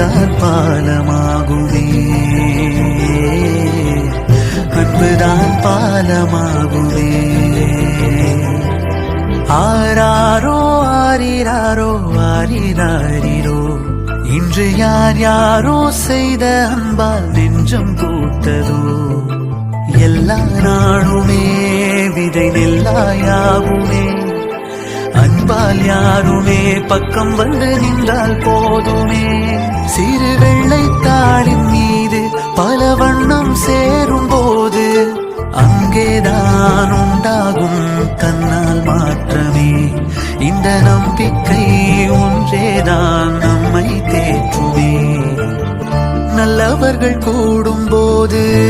அன்புதான் பாலமாகுதே. அன்புதான் பாலமாகுதே ஆராரோ ஆரிராரோ ஆரிராரிரோ. இன்று யார் யாரோ செய்த அன்பால் நெஞ்சம் கூட்டதோ எல்லா நாளுமே விதை நெல்லாயாகுமே. அன்பால் யாருமே பக்கம் வந்து நின்றால் போதுமே. சிறு வெள்ளை தாளின் மீது பல வண்ணம் சேரும் போது அங்கேதான் உண்டாகும் தன்னால் மாற்றமே. இந்த நம்பிக்கை ஒன்றேதான் நம்மை தேற்றுமே. நல்லவர்கள் கூடும் போது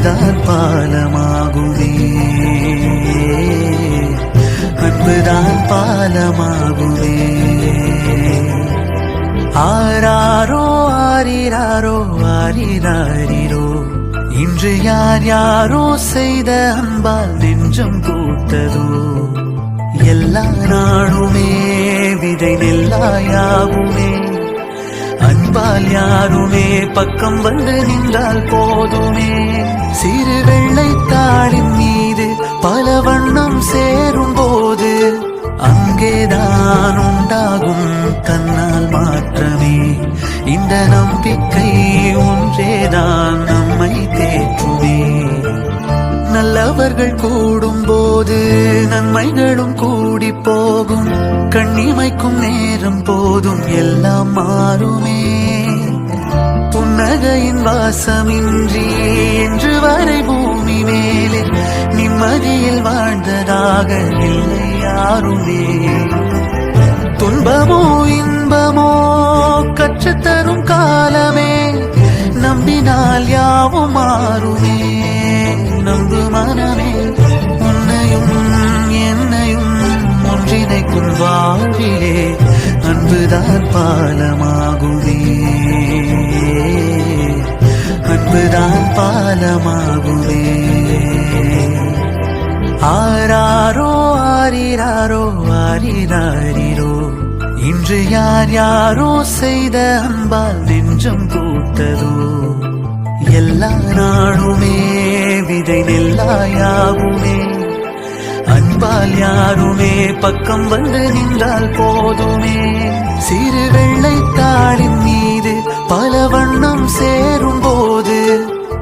அன்புதான் பாலமாகுமே அன்புதான் பாலமாகுமே ஆராரோ ஆரிராரோ ஆரிராரிரோ. இன்று யார் யாரோ செய்த அன்பால் நெஞ்சம் கூட்டதோ எல்லா நாளுமே விதை நெல்லாயாகுமே. அன்பால் யாருமே பக்கம் வந்து நின்றால் போதுமே. சிறு வெள்ளை தாளின் மீது பல வண்ணம் சேரும் போது அங்கேதான் உண்டாகும் கண்ணால் மாற்றமே. இந்த நம்பிக்கை ஒன்றேதான் நம்மை தேற்றுமே. நல்லவர்கள் கூடும் போது நன்மைகளும் கூட போகும். கண்ணிமைக்கும் நேரம் போதும் எல்லாம் மாறுமே. புன்னகையின் வாசமின்றி என்று வரை பூமி மேலே நிம்மதியில் வாழ்ந்ததாக இல்லை யாருமே. அன்புதான் பாலமாகுமே. அன்புதான் பாலமாகுமே. ஆராரோ ஆரிராரோ ஆரிராரிரோ. இன்று யார் யாரோ செய்த அன்பால் நெஞ்சம் கூட்டதோ எல்லா நாடுமே விதை நெல்லாயாகுமே. அன்பால் யாருமே பக்கம் வந்து நின்றால் போதுமே. சிறு வெள்ளை தாளின் மீது பல வண்ணம் சேரும் போது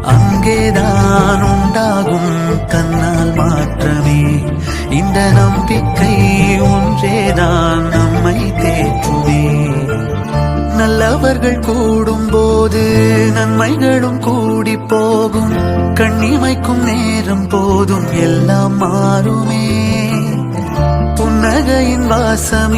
அங்கேதான் உண்டாகும் கண்ணால் மாற்றமே. இந்த நம்பிக்கை ஒன்றேதான் நம்மை தேற்றுமே. நல்லவர்கள் கூடும் போது நன்மைகளும் கூட போதும் எல்லாம் மாறுமே. புன்னகையின் வாசமே.